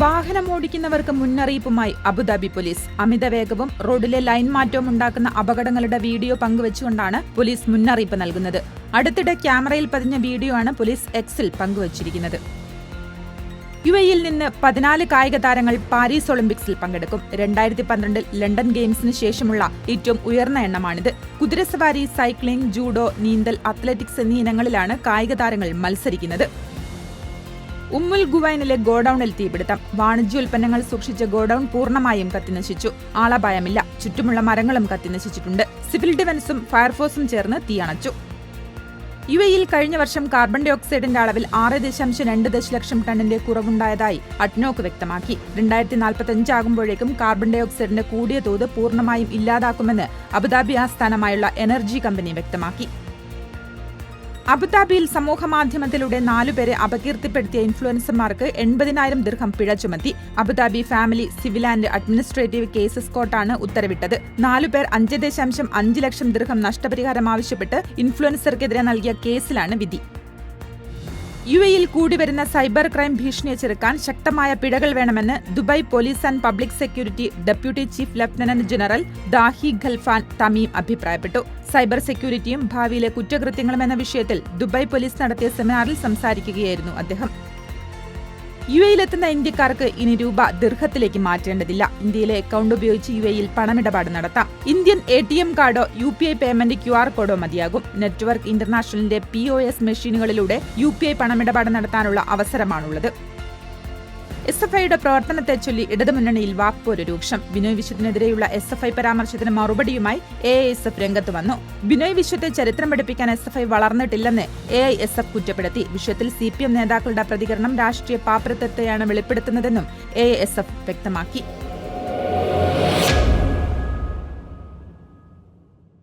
വാഹനം ഓടിക്കുന്നവർക്ക് മുന്നറിയിപ്പുമായി Abu Dhabi police. അമിത വേഗവും റോഡിലെ ലൈൻ മാറ്റവും ഉണ്ടാക്കുന്ന അപകടങ്ങളുടെ വീഡിയോ പങ്കുവച്ചുകൊണ്ടാണ് പോലീസ് മുന്നറിയിപ്പ് നൽകുന്നത്. അടുത്തിടെ ക്യാമറയിൽ പതിഞ്ഞ വീഡിയോ ആണ് പോലീസ് എക്സിൽ പങ്കുവച്ചിരിക്കുന്നത്. യു എയിൽ നിന്ന് പതിനാല് കായിക താരങ്ങൾ പാരീസ് ഒളിമ്പിക്സിൽ പങ്കെടുക്കും. രണ്ടായിരത്തി പന്ത്രണ്ടിൽ ലണ്ടൻ ഗെയിംസിന് ശേഷമുള്ള ഏറ്റവും ഉയർന്ന എണ്ണമാണിത്. കുതിരസവാരി സൈക്ലിംഗ് ജൂഡോ നീന്തൽ അത്ലറ്റിക്സ് എന്നീ ഇനങ്ങളിലാണ് കായിക താരങ്ങൾ മത്സരിക്കുന്നത്. ഉമ്മുൽ ഗുവൈനിലെ ഗോഡൌണിൽ തീപിടുത്തം. വാണിജ്യോൽപ്പന്നങ്ങൾ സൂക്ഷിച്ച ഗോഡൌൺ പൂർണമായും കത്തിനശിച്ചു. ആളപായമില്ല. ചുറ്റുമുള്ള മരങ്ങളും കത്തിനശിച്ചിട്ടുണ്ട്. സിവിൽ ഡിഫൻസും ഫയർഫോഴ്സും ചേർന്ന് തീയണച്ചു. യു എയിൽ കഴിഞ്ഞ വർഷം കാർബൺ ഡൈ ഓക്സൈഡിന്റെ അളവിൽ ആറ് ദശാംശം രണ്ട് ദശലക്ഷം ടണ്ണിന്റെ കുറവുണ്ടായതായി അഡ്നോക്ക് വ്യക്തമാക്കി. രണ്ടായിരത്തി നാൽപ്പത്തി ആകുമ്പോഴേക്കും കാർബൺ ഡൈ ഓക്സൈഡിന്റെ കൂടിയ തോത് പൂർണമായും ഇല്ലാതാക്കുമെന്ന് അബുദാബി ആസ്ഥാനമായുള്ള എനർജി കമ്പനി വ്യക്തമാക്കി. അബുദാബിയിൽ സമൂഹമാധ്യമത്തിലൂടെ നാലുപേരെ അപകീർത്തിപ്പെടുത്തിയ ഇൻഫ്ലുവൻസർമാർക്ക് എൺപതിനായിരം ദീർഘം പിഴ ചുമത്തി. Abu Dhabi family civil and administrative cases കോർട്ടാണ് ഉത്തരവിട്ടത്. നാലുപേർ അഞ്ച് ദശാംശം അഞ്ച് ലക്ഷം ദീർഘം നഷ്ടപരിഹാരം ആവശ്യപ്പെട്ട് ഇൻഫ്ലുവൻസർക്കെതിരെ നൽകിയ കേസിലാണ് വിധി. യു എയിൽ കൂടിവരുന്ന സൈബർ ക്രൈം ഭീഷണിയെ ചെറുക്കാൻ ശക്തമായ പിഴകൾ വേണമെന്ന് Dubai police and public security deputy chief lieutenant general Dahi Khalfan Tamim അഭിപ്രായപ്പെട്ടു. സൈബർ സെക്യൂരിറ്റിയും ഭാവിയിലെ കുറ്റകൃത്യങ്ങളും എന്ന വിഷയത്തിൽ ദുബായ് പോലീസ് നടത്തിയ സെമിനാറിൽ സംസാരിക്കുകയായിരുന്നു അദ്ദേഹം. യു എയിലെത്തുന്ന ഇന്ത്യക്കാർക്ക് ഇനി രൂപ ദീർഘത്തിലേക്ക് മാറ്റേണ്ടതില്ല. ഇന്ത്യയിലെ അക്കൗണ്ട് ഉപയോഗിച്ച് യു എയിൽ പണമിടപാട് നടത്താം. ഇന്ത്യൻ എ ടി എം കാർഡോ U P I payment Q R കോഡോ മതിയാകും. നെറ്റ്വർക്ക് ഇന്റർനാഷണലിന്റെ പി ഒ എസ് മെഷീനുകളിലൂടെ യു പി ഐ പണമിടപാട് നടത്താനുള്ള അവസരമാണുള്ളത്. എസ് എഫ് ഐയുടെ പ്രവർത്തനത്തെ ചൊല്ലി ഇടതുമുന്നണിയിൽ വാക്പോര് രൂക്ഷം. ബിനോയ് വിശ്വത്തിനെതിരെയുള്ള എസ് എഫ് ഐ പരാമർശത്തിന് മറുപടിയുമായി എ ഐ എസ് എഫ് രംഗത്ത് വന്നു. ബിനോയ് വിശ്വത്തെ ചരിത്രം പഠിപ്പിക്കാൻ എസ് എഫ് ഐ വളർന്നിട്ടില്ലെന്ന് എ ഐ എസ് എഫ് കുറ്റപ്പെടുത്തി. വിഷയത്തിൽ സി പി എം നേതാക്കളുടെ പ്രതികരണം രാഷ്ട്രീയ പാപ്പരത്വത്തെയാണ് വെളിപ്പെടുത്തുന്നതെന്നും എ എസ് എഫ് വ്യക്തമാക്കി.